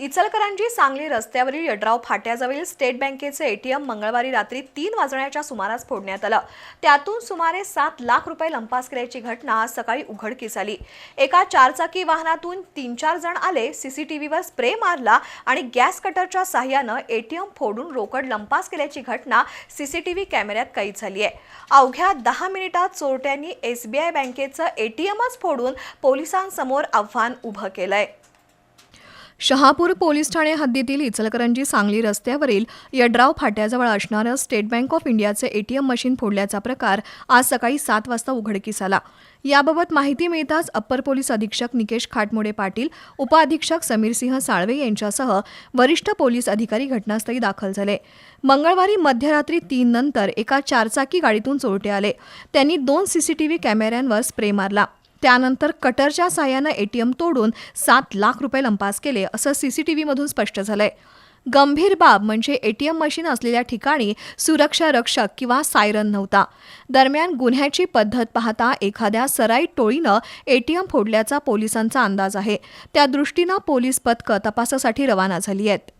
इचलकरांची सांगली रस्त्यावरील यड्राव फाट्याजवळील स्टेट बँकेचे एटीएम मंगळवारी रात्री तीन वाजण्याच्या सुमारास फोडण्यात आलं. त्यातून सुमारे सात लाख रुपये लंपास केल्याची घटना आज सकाळी उघडकीस आली. एका चारचाकी वाहनातून तीन चार जण आले सीसीटीव्हीवर स्प्रे मारला आणि गॅस कटरच्या साह्यानं एटीएम फोडून रोकड लंपास केल्याची घटना सीसीटीव्ही कॅमेऱ्यात कैद झाली आहे. अवघ्या दहा मिनिटात चोरट्यांनी एसबीआय बँकेचं एटीएमच फोडून पोलिसांसमोर आव्हान उभं केलंय. शहापूर पोलीस ठाणे हद्दीतील इचलकरंजी सांगली रस्त्यावरील यड्राव फाट्याजवळ असणारं स्टेट बँक ऑफ इंडियाचे एटीएम मशीन फोडल्याचा प्रकार आज सकाळी सात वाजता उघडकीस आला. याबाबत माहिती मिळताच अप्पर पोलीस अधीक्षक निकेश खाटमोडे पाटील उपअधीक्षक समीरसिंह साळवे यांच्यासह वरिष्ठ पोलीस अधिकारी घटनास्थळी दाखल झाले. मंगळवारी मध्यरात्री तीन नंतर एका चारचाकी गाडीतून चोरटे आले. त्यांनी दोन सीसीटीव्ही कॅमेऱ्यांवर स्प्रे मारला. त्यानंतर कटरच्या साह्यानं एटीएम तोडून सात लाख रुपये लंपास केले असं सीसीटीव्हीमधून स्पष्ट झालंय. गंभीर बाब म्हणजे एटीएम मशीन असलेल्या ठिकाणी सुरक्षा रक्षक किंवा सायरन नव्हता. दरम्यान गुन्ह्याची पद्धत पाहता एखाद्या सराईत टोळीनं एटीएम फोडल्याचा पोलिसांचा अंदाज आहे. त्या दृष्टीनं पोलीस पथकं तपासासाठी रवाना झाली आहेत.